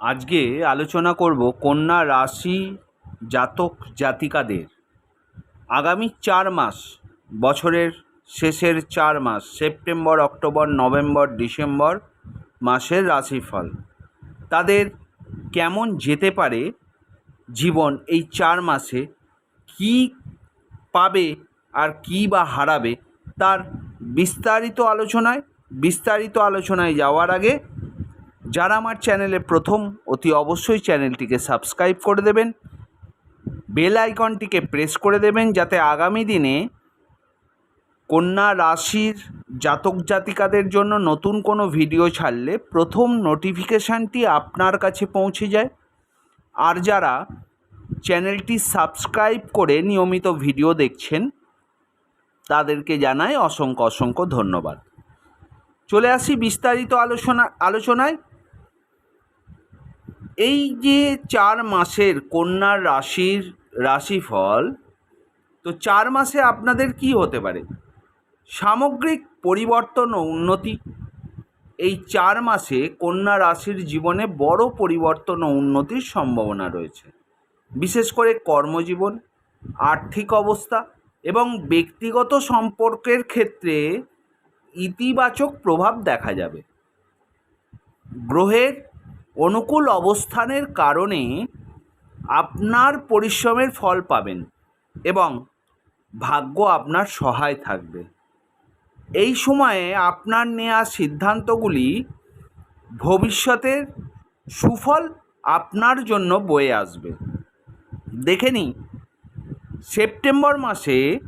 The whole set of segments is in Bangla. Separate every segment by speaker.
Speaker 1: আজকে আলোচনা করব কন্যা রাশি জাতক জাতিকাদের। আগামী চার মাস, বছরের শেষের চার মাস, সেপ্টেম্বর, অক্টোবর, নভেম্বর, ডিসেম্বর মাসের রাশিফল। তাদের কেমন যেতে পারে জীবন এই চার মাসে, কী পাবে আর কী বা হারাবে, তার বিস্তারিত আলোচনায় বিস্তারিত আলোচনায় যাওয়ার আগে যারা আমার চ্যানেলে প্রথম, অতি অবশ্যই চ্যানেলটিকে সাবস্ক্রাইব করে দেবেন। বেল আইকনটিকে প্রেস করে দেবেন যাতে আগামী দিনে কন্যা রাশির জাতক জাতিকাদের জন্য নতুন কোনো ভিডিও ছাড়লে প্রথম নোটিফিকেশানটি আপনার কাছে পৌঁছে যায়। আর যারা চ্যানেলটি সাবস্ক্রাইব করে নিয়মিত ভিডিও দেখছেন, তাদেরকে জানাই অসংখ্য অসংখ্য ধন্যবাদ। চলে আসি বিস্তারিত আলোচনা, আলোচনায়। এই যে চার মাসের কন্যার রাশির রাশিফল, তো চার মাসে আপনাদের কি হতে পারে? সামগ্রিক পরিবর্তন ও উন্নতি। এই চার মাসে কন্যা রাশির জীবনে বড় পরিবর্তন ও উন্নতির সম্ভাবনা রয়েছে। বিশেষ করে কর্মজীবন, আর্থিক অবস্থা এবং ব্যক্তিগত সম্পর্কের ক্ষেত্রে ইতিবাচক প্রভাব দেখা যাবে। গ্রহের অনুকূল অবস্থানের কারণে আপনার পরিশ্রমের ফল পাবেন এবং ভাগ্য আপনার সহায় থাকবে। এই সময়ে আপনার নেওয়া সিদ্ধান্তগুলি ভবিষ্যতের সুফল আপনার জন্য বয়ে আসবে। দেখে নিই সেপ্টেম্বর মাসে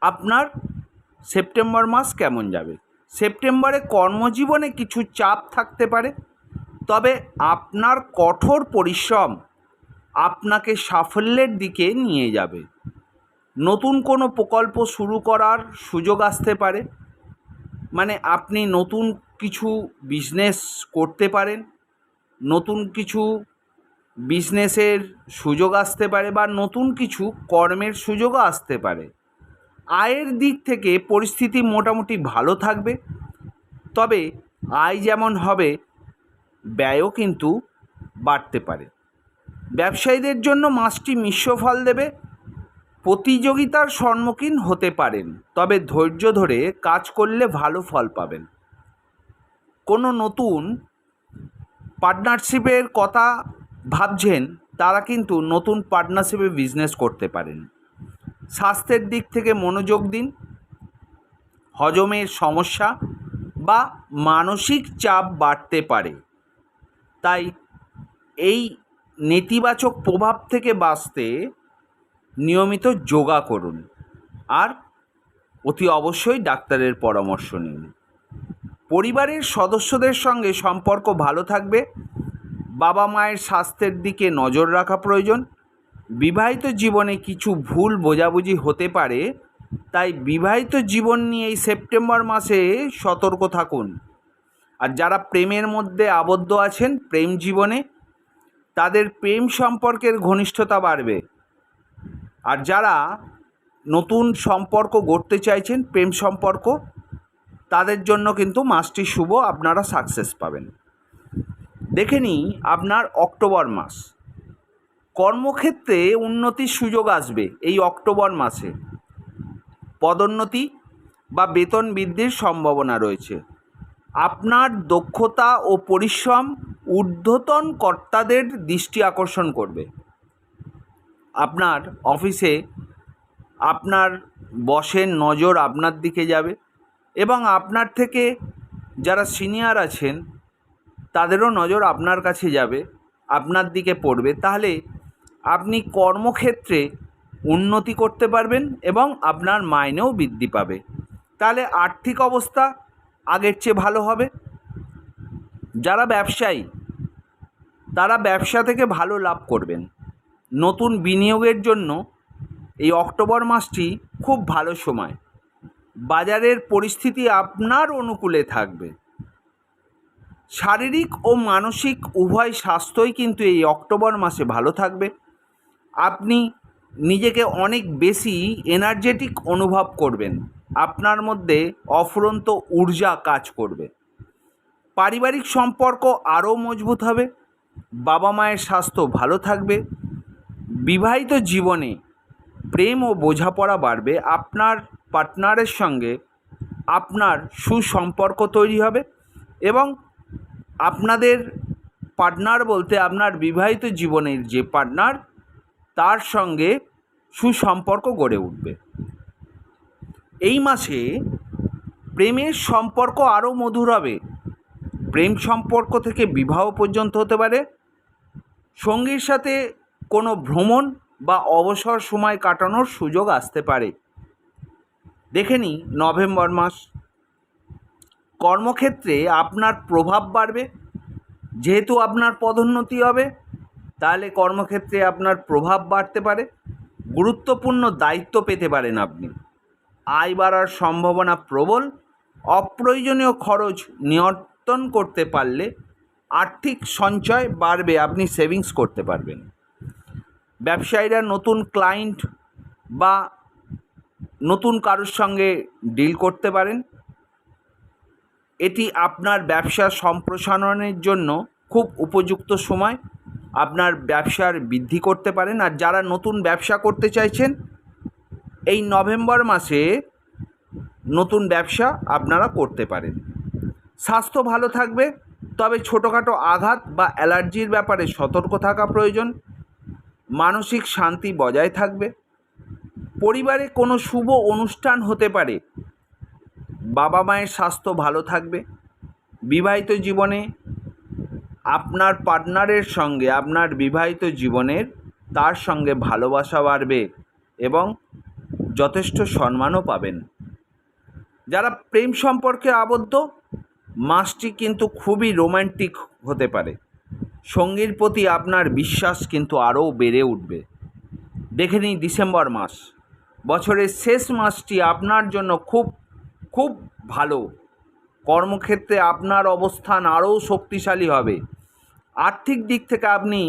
Speaker 1: আপনার সেপ্টেম্বর মাস কেমন যাবে? সেপ্টেম্বরে কর্মজীবনে কিছু চাপ থাকতে পারে? তবে আপনার কঠোর পরিশ্রম আপনাকে সাফল্যের দিকে নিয়ে যাবে। নতুন কোনো প্রকল্প শুরু করার সুযোগ আসতে পারে। মানে আপনি নতুন কিছু বিজনেস করতে পারেন, নতুন কিছু বিজনেসের সুযোগ আসতে পারে বা নতুন কিছু কর্মের সুযোগও আসতে পারে। আয়ের দিক থেকে পরিস্থিতি মোটামুটি ভালো থাকবে। তবে আয় যেমন হবে ব্যয়ও কিন্তু বাড়তে পারে। ব্যবসায়ীদের জন্য মাসটি মিশ্র ফল দেবে, প্রতিযোগিতার সম্মুখীন হতে পারেন, তবে ধৈর্য ধরে কাজ করলে ভালো ফল পাবেন। কোনো নতুন পার্টনারশিপের কথা ভাবছেন, তারা কিন্তু নতুন পার্টনারশিপে বিজনেস করতে পারেন। স্বাস্থ্যের দিক থেকে মনোযোগ দিন, হজমের সমস্যা বা মানসিক চাপ বাড়তে পারে। তাই এই নেতিবাচক প্রভাব থেকে বাঁচতে নিয়মিত যোগা করুন আর অতি অবশ্যই ডাক্তারের পরামর্শ নিন। পরিবারের সদস্যদের সঙ্গে সম্পর্ক ভালো থাকবে, বাবা মায়ের স্বাস্থ্যের দিকে নজর রাখা প্রয়োজন, বিবাহিত জীবনে কিছু ভুল বোঝাবুঝি হতে পারে, তাই বিবাহিত জীবন নিয়ে এই সেপ্টেম্বর মাসে সতর্ক থাকুন। আর যারা প্রেমের মধ্যে আবদ্ধ আছেন, প্রেম জীবনে, তাদের প্রেম সম্পর্কের ঘনিষ্ঠতা বাড়বে। আর যারা নতুন সম্পর্ক গড়তে চাইছেন, প্রেম সম্পর্ক, তাদের জন্য কিন্তু মাসটি শুভ, আপনারা সাকসেস পাবেন। দেখে নিই আপনার অক্টোবর মাস। কর্মক্ষেত্রে উন্নতির সুযোগ আসবে এই অক্টোবর মাসে। পদোন্নতি বা বেতন বৃদ্ধির সম্ভাবনা রয়েছে। আপনার দক্ষতা ও পরিশ্রম ঊর্ধ্বতন কর্তাদের দৃষ্টি আকর্ষণ করবে। আপনার অফিসে আপনার বসের নজর আপনার দিকে যাবে এবং আপনার থেকে যারা সিনিয়র আছেন, তাদেরও নজর আপনার কাছে যাবে, আপনার দিকে পড়বে। তাহলে আপনি কর্মক্ষেত্রে উন্নতি করতে পারবেন এবং আপনার মাইনেও বৃদ্ধি পাবে। তাহলে আর্থিক অবস্থা আগের চেয়ে ভালো হবে? যারা ব্যবসায়ী, তারা ব্যবসা থেকে ভালো লাভ করবেন। নতুন বিনিয়োগের জন্য এই অক্টোবর মাসটি খুব ভালো সময়। বাজারের পরিস্থিতি আপনার অনুকূলে থাকবে। শারীরিক ও মানসিক উভয় স্বাস্থ্যই কিন্তু এই অক্টোবর মাসে ভালো থাকবে। আপনি নিজেকে অনেক বেশি এনার্জেটিক অনুভব করবেন। আপনার মধ্যে অফুরন্ত ঊর্জা কাজ করবে। পারিবারিক সম্পর্ক আরও মজবুত হবে, বাবা মায়ের স্বাস্থ্য ভালো থাকবে, বিবাহিত জীবনে প্রেম ও বোঝাপড়া বাড়বে, আপনার পার্টনারের সঙ্গে আপনার সুসম্পর্ক তৈরি হবে এবং আপনাদের পার্টনার বলতে আপনার বিবাহিত জীবনের যে পার্টনার, তার সঙ্গে সুসম্পর্ক গড়ে উঠবে। এই মাসে প্রেমের সম্পর্ক আরও মধুর হবে। প্রেম সম্পর্ক থেকে বিবাহ পর্যন্ত হতে পারে। সঙ্গীর সাথে কোনো ভ্রমণ বা অবসর সময় কাটানোর সুযোগ আসতে পারে। দেখে নিই নভেম্বর মাস। কর্মক্ষেত্রে আপনার প্রভাব বাড়বে। যেহেতু আপনার পদোন্নতি হবে, তাহলে কর্মক্ষেত্রে আপনার প্রভাব বাড়তে পারে। গুরুত্বপূর্ণ দায়িত্ব পেতে পারেন আপনি। আয় বাড়ার সম্ভাবনা প্রবল, অপ্রয়োজনীয় খরচ নিয়ন্ত্রণ করতে পারলে আর্থিক সঞ্চয় বাড়বে, আপনি সেভিংস করতে পারবেন। ব্যবসায়ীরা নতুন ক্লায়েন্ট বা নতুন কারোর সঙ্গে ডিল করতে পারেন। এটি আপনার ব্যবসা সম্প্রসারণের জন্য খুব উপযুক্ত সময়। আপনার ব্যবসার বৃদ্ধি করতে পারেন। আর যারা নতুন ব্যবসা করতে চাইছেন এই নভেম্বর মাসে নতুন ব্যবসা আপনারা করতে পারেন। স্বাস্থ্য ভালো থাকবে, তবে ছোটোখাটো আঘাত বা অ্যালার্জির ব্যাপারে সতর্ক থাকা প্রয়োজন। মানসিক শান্তি বজায় থাকবে। পরিবারে কোনো শুভ অনুষ্ঠান হতে পারে। বাবা মায়ের স্বাস্থ্য ভালো থাকবে। বিবাহিত জীবনে আপনার পার্টনারের সঙ্গে আপনার বিবাহিত জীবনের তার সঙ্গে ভালোবাসা বাড়বে এবং যথেষ্ট সম্মানও পাবেন। যারা প্রেম সম্পর্কে আবদ্ধ, মাসটি কিন্তু খুবই রোম্যান্টিক হতে পারে। সঙ্গীর প্রতি আপনার বিশ্বাস কিন্তু আরও বেড়ে উঠবে। দেখে নিই ডিসেম্বর মাস। বছরের শেষ মাসটি আপনার জন্য খুব খুব ভালো। কর্মক্ষেত্রে আপনার অবস্থান আরও শক্তিশালী হবে। আর্থিক দিক থেকে আপনি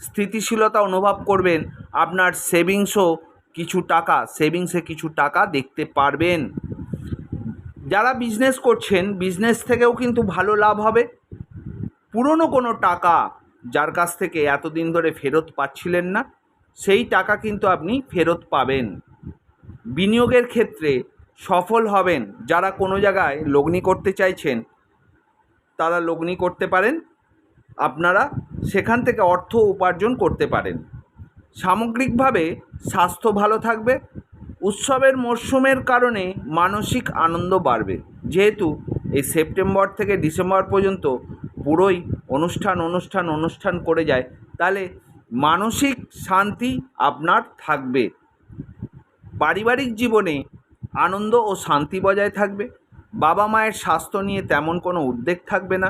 Speaker 1: স্থিতিশীলতা অনুভব করবেন, আপনার সেভিংসও কিছু টাকা সেভিংসে কিছু টাকা দেখতে পারবেন। যারা বিজনেস করছেন বিজনেস থেকেও কিন্তু ভালো লাভ হবে। পুরনো কোনো টাকা যার কাছ থেকে এতদিন ধরে ফেরত পাচ্ছিলেন না, সেই টাকা কিন্তু আপনি ফেরত পাবেন। বিনিয়োগের ক্ষেত্রে সফল হবেন। যারা কোনো জায়গায় লগ্নি করতে চাইছেন, তারা লগ্নি করতে পারেন। আপনারা সেখান থেকে অর্থ উপার্জন করতে পারেন। সামগ্রিকভাবে স্বাস্থ্য ভালো থাকবে। উৎসবের মরশুমের কারণে মানসিক আনন্দ বাড়বে। যেহেতু এই সেপ্টেম্বর থেকে ডিসেম্বর পর্যন্ত পুরোই অনুষ্ঠান অনুষ্ঠান অনুষ্ঠান করে যায়, তাহলে মানসিক শান্তি আপনার থাকবে। পারিবারিক জীবনে আনন্দ ও শান্তি বজায় থাকবে। বাবা মায়ের স্বাস্থ্য নিয়ে তেমন কোনো উদ্বেগ থাকবে না।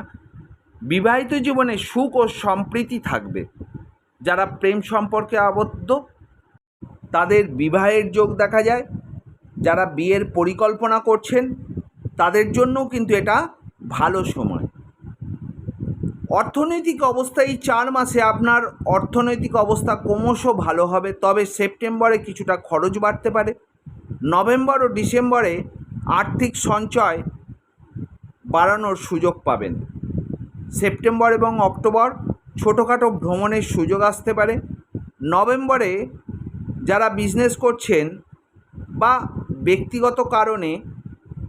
Speaker 1: বিবাহিত জীবনে সুখ ও সম্প্রীতি থাকবে। যারা প্রেম সম্পর্কে আবদ্ধ, তাদের বিবাহের যোগ দেখা যায়। যারা বিয়ের পরিকল্পনা করছেন, তাদের জন্যও কিন্তু এটা ভালো সময়। অর্থনৈতিক অবস্থা এই চার মাসে, আপনার অর্থনৈতিক অবস্থা ক্রমশ ভালো হবে, তবে সেপ্টেম্বরে কিছুটা খরচ বাড়তে পারে। নভেম্বর ও ডিসেম্বরে আর্থিক সঞ্চয় বাড়ানোর সুযোগ পাবেন। সেপ্টেম্বর এবং অক্টোবর ছোটোখাটো ভ্রমণের সুযোগ আসতে পারে। নভেম্বরে যারা বিজনেস করছেন বা ব্যক্তিগত কারণে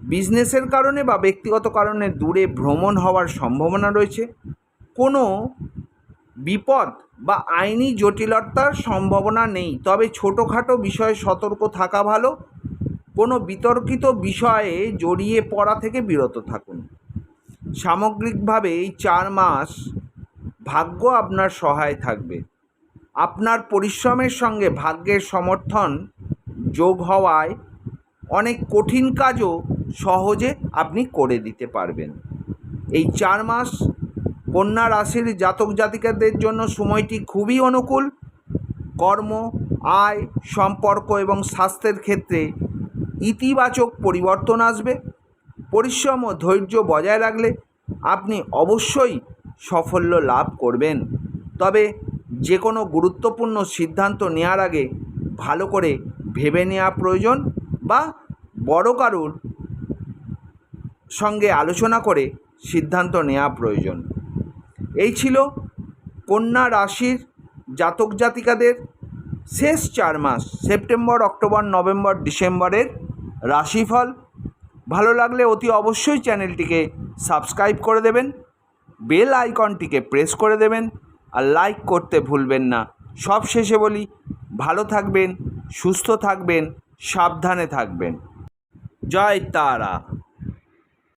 Speaker 1: বিজনেসের কারণে বা ব্যক্তিগত কারণে দূরে ভ্রমণ হওয়ার সম্ভাবনা রয়েছে। কোনো বিপদ বা আইনি জটিলতার সম্ভাবনা নেই, তবে ছোটোখাটো বিষয়ে সতর্ক থাকা ভালো। কোনো বিতর্কিত বিষয়ে জড়িয়ে পড়া থেকে বিরত থাকুন। সামগ্রিকভাবে এই চার মাস ভাগ্য আপনার সহায় থাকবে। আপনার পরিশ্রমের সঙ্গে ভাগ্যের সমর্থন যোগ হওয়ায় অনেক কঠিন কাজও সহজে আপনি করে দিতে পারবেন। এই চার মাস কন্যা রাশির জাতক জাতিকাদের জন্য সময়টি খুবই অনুকূল। কর্ম, আয়, সম্পর্ক এবং স্বাস্থ্যের ক্ষেত্রে ইতিবাচক পরিবর্তন আসবে। পরিশ্রম ও ধৈর্য বজায় রাখলে আপনি অবশ্যই সাফল্য লাভ করবেন। তবে যে কোনো গুরুত্বপূর্ণ সিদ্ধান্ত নেওয়ার আগে ভালো করে ভেবে নেওয়া প্রয়োজন বা বড় কারুর সঙ্গে আলোচনা করে সিদ্ধান্ত নেওয়া প্রয়োজন। এই ছিল কন্যা রাশির জাতক জাতিকাদের শেষ চার মাস, সেপ্টেম্বর, অক্টোবর, নভেম্বর, ডিসেম্বরের রাশিফল। ভালো লাগলে অতি অবশ্যই চ্যানেলটিকে সাবস্ক্রাইব করে দেবেন। বেল আইকনটিকে প্রেস করে দেবেন আর লাইক করতে ভুলবেন না। সব শেষে বলি, ভালো থাকবেন, সুস্থ থাকবেন, সাবধানে থাকবেন। জয় তারা।